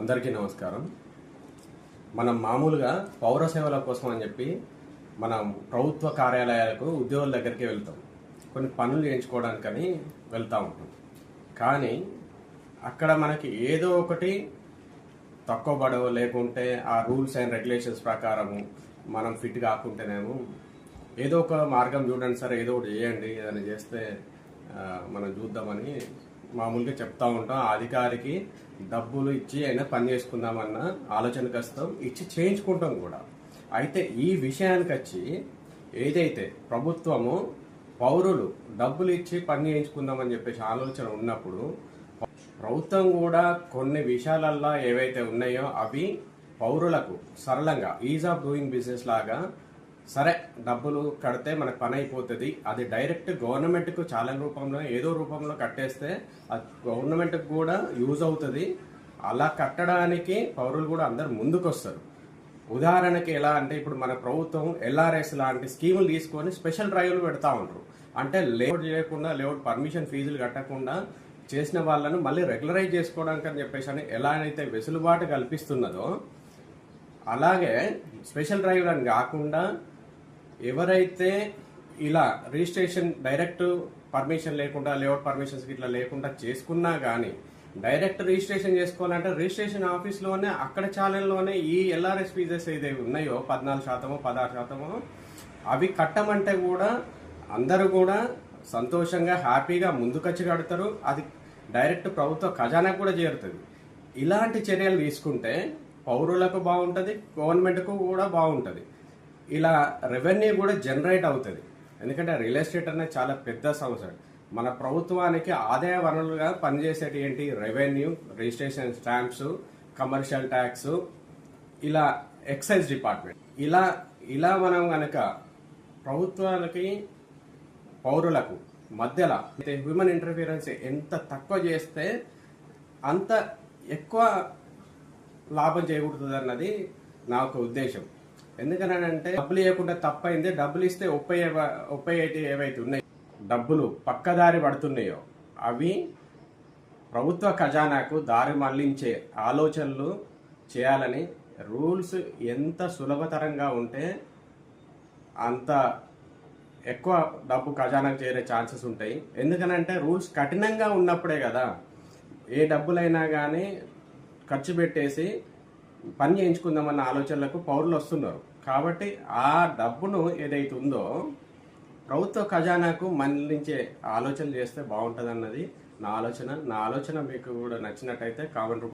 అందరికీ నమస్కారం. మనం మామూలుగా పౌర సేవల కోసం అని చెప్పి మనం ప్రభుత్వ కార్యాలయాలకు ఉద్యోగుల దగ్గరికి వెళ్తాం. కొన్ని పనులు చేయించుకోవడానికని వెళ్తూ ఉంటాం. కానీ అక్కడ మనకి ఏదో ఒకటి తక్కువ పడవ లేకుంటే ఆ రూల్స్ అండ్ రెగ్యులేషన్స్ ప్రకారము మనం ఫిట్ కాకుంటేనేమో ఏదో ఒక మార్గం చూడండి సార్ ఏదో ఒకటి చేయండి ఏదైనా చేస్తే మనం చూద్దామని మామూలుగా చెప్తా ఉంటాం. ఆ అధికారికి డబ్బులు ఇచ్చి అయినా పని చేసుకుందామన్న ఆలోచనకు వస్తాం. ఇచ్చి చేయించుకుంటాం కూడా. అయితే ఈ విషయానికి వచ్చి ఏదైతే ప్రభుత్వము పౌరులు డబ్బులు ఇచ్చి పని చేయించుకుందామని చెప్పేసి ఆలోచన ఉన్నప్పుడు ప్రభుత్వం కూడా కొన్ని విషయాలల్లో ఏవైతే ఉన్నాయో అవి పౌరులకు సరళంగా ఈజ్ ఆఫ్ డూయింగ్ బిజినెస్ లాగా సరే డబ్బులు కడితే మనకు పని అయిపోతుంది. అది డైరెక్ట్ గవర్నమెంట్కు చాలా రూపంలో ఏదో రూపంలో కట్టేస్తే అది గవర్నమెంట్కి కూడా యూజ్ అవుతుంది. అలా కట్టడానికి పౌరులు కూడా అందరు ముందుకొస్తారు. ఉదాహరణకి ఎలా అంటే ఇప్పుడు మన ప్రభుత్వం ఎల్ఆర్ఎస్ లాంటి స్కీములు తీసుకొని స్పెషల్ డ్రైవ్లు పెడతా ఉంటారు అంటే లేఅవుట్ చేయకుండా లేఅవుట్ పర్మిషన్ ఫీజులు కట్టకుండా చేసిన వాళ్ళను మళ్ళీ రెగ్యులరైజ్ చేసుకోవడానికి అని చెప్పేసి అని ఎలా అయితే వెసులుబాటు కల్పిస్తున్నదో అలాగే స్పెషల్ డ్రైవ్ అని కాకుండా ఎవరైతే ఇలా రిజిస్ట్రేషన్ డైరెక్ట్ పర్మిషన్ లేకుండా లేఅవుట్ పర్మిషన్స్ ఇట్లా లేకుండా చేసుకున్నా కానీ డైరెక్ట్ రిజిస్ట్రేషన్ చేసుకోవాలంటే రిజిస్ట్రేషన్ ఆఫీస్లోనే అక్కడ ఛానల్లోనే ఈ ఎల్ఆర్ఎస్ ఫీజెస్ ఏదైతే ఉన్నాయో పద్నాలుగు శాతము పదహారు శాతము అవి కట్టమంటే కూడా అందరూ కూడా సంతోషంగా హ్యాపీగా ముందుకొచ్చి కడతారు. అది డైరెక్ట్ ప్రభుత్వ ఖజానా కూడా చేరుతుంది. ఇలాంటి చర్యలు తీసుకుంటే పౌరులకు బాగుంటుంది గవర్నమెంట్కు కూడా బాగుంటుంది. ఇలా రెవెన్యూ కూడా జనరేట్ అవుతుంది. ఎందుకంటే రియల్ ఎస్టేట్ అనేది చాలా పెద్ద సంవత్సరం. మన ప్రభుత్వానికి ఆదాయ వనరులుగా పనిచేసేటి ఏంటి? Revenue registration stamps commercial tax ఇలా ఎక్సైజ్ డిపార్ట్మెంట్ ఇలా ఇలా మనం కనుక ప్రభుత్వానికి పౌరులకు మధ్యలో హ్యూమన్ ఇంటర్ఫీరెన్స్ ఎంత తక్కువ చేస్తే అంత ఎక్కువ లాభం చేయకూడదు అన్నది నా ఒక ఉద్దేశం. ఎందుకనంటే డబ్బులు ఇవ్వకుండా తప్పైంది. డబ్బులు ఇస్తే ముప్పై ముప్పై అయితే ఏవైతే ఉన్నాయి డబ్బులు పక్కదారి పడుతున్నాయో అవి ప్రభుత్వ ఖజానాకు దారి మళ్ళించే ఆలోచనలు చేయాలని రూల్స్ ఎంత సులభతరంగా ఉంటే అంత ఎక్కువ డబ్బు ఖజానాకు చేరే ఛాన్సెస్ ఉంటాయి. ఎందుకనంటే రూల్స్ కఠినంగా ఉన్నప్పుడే కదా ఏ డబ్బులైనా కానీ ఖర్చు పెట్టేసి పని చేయించుకుందామన్న ఆలోచనలకు పౌరులు వస్తున్నారు. కాబట్టి ఆ డబ్బును ఏదైతే ఉందో ప్రభుత్వ ఖజానాకు మళ్ళించే ఆలోచన చేస్తే బాగుంటుంది అన్నది నా ఆలోచన. నా ఆలోచన మీకు కూడా నచ్చినట్టయితే కామెంట్